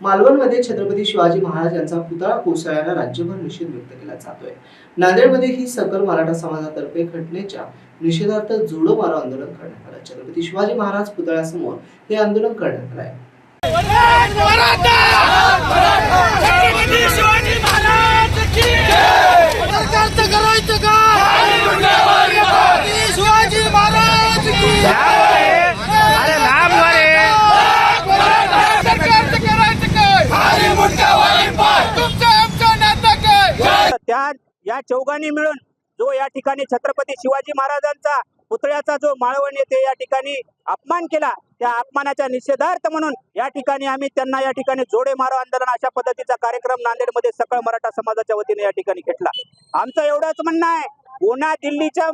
मालवणमध्ये छत्रपती शिवाजी महाराज यांचा पुतळा कोसळल्यानं राज्यभर निषेध व्यक्त केला जातोय. नांदेडमध्ये ही सकल मराठा समाजातर्फे घटनेच्या निषेधार्थ जोडो मारो आंदोलन करण्यात आलं. छत्रपती शिवाजी महाराज पुतळ्यासमोर हे आंदोलन करण्यात आलं आहे छत्रपती शिवाजी महाराज की सरकारचं करायचं काय छत्रपती शिवाजी महाराज की अरे नाम सरकारचं करायचं काय तुमचं आमचं नातं काय त्या या चौघांनी मिळून जो या ठिकाणी छत्रपती शिवाजी महाराजांचा पुतळ्याचा जो माळवण येथे या ठिकाणी अपमान केला त्या अपमानाच्या निषेधार्थ म्हणून या ठिकाणी आम्ही त्यांना या ठिकाणी जोडे मारो आंदोलन अशा पद्धतीचा कार्यक्रम नांदेडमध्ये सकळ मराठा समाजाच्या वतीने या ठिकाणी घेतला. आमचं एवढंच म्हणणं आहे पुन्हा दिल्लीच्या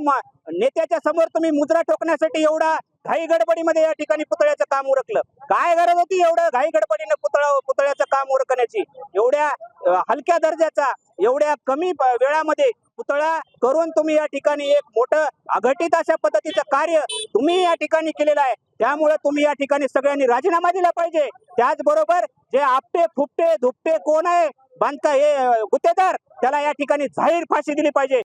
नेत्याच्या समोर तुम्ही मुद्रा ठोकण्यासाठी एवढा घाई गडबडीमध्ये या ठिकाणी पुतळ्याचं काम उरकलं. काय गरज होती एवढं घाई गडबडीनं पुतळा पुतळ्याचं काम उरकण्याची? एवढ्या हलक्या दर्जाचा एवढ्या कमी वेळामध्ये पुतळा करून तुम्ही या ठिकाणी एक मोठं अघटित अशा पद्धतीचं कार्य तुम्ही या ठिकाणी केलेलं आहे. त्यामुळे तुम्ही या ठिकाणी सगळ्यांनी राजीनामा दिला पाहिजे. त्याचबरोबर जे आपटे फुपटे धुपटे कोण आहे बांधता हे गुत्तेदार त्याला या ठिकाणी जाहीर फाशी दिली पाहिजे.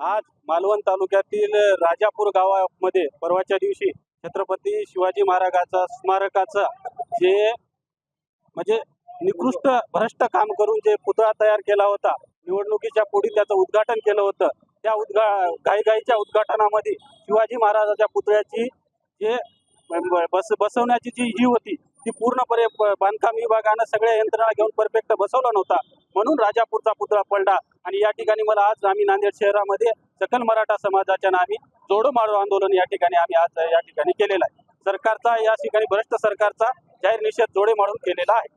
आज मालवण तालुक्यातील राजापूर गावामध्ये परवाच्या दिवशी छत्रपती शिवाजी महाराजाचा स्मारकाचं जे म्हणजे निकृष्ट भ्रष्ट काम करून जे पुतळा तयार केला होता निवडणुकीच्या पुढे त्याचं उद्घाटन केलं होतं त्या उद्घा घाईघाईच्या उद्घाटनामध्ये शिवाजी महाराजाच्या पुतळ्याची जे बस बसवण्याची जी ही होती ती पूर्णपणे बांधकाम विभागानं सगळ्या यंत्रणा घेऊन परफेक्ट बसवला नव्हता. म्हणून राजापूरचा पुतळा पडला आणि या ठिकाणी मला आज आम्ही नांदेड शहरामध्ये सकल मराठा समाजाच्या नामी जोडो मारो आंदोलन या ठिकाणी आम्ही आज या ठिकाणी केलेलं आहे. सरकारचा या ठिकाणी भ्रष्ट सरकारचा जाहीर निषेध जोडे मारून केलेला आहे.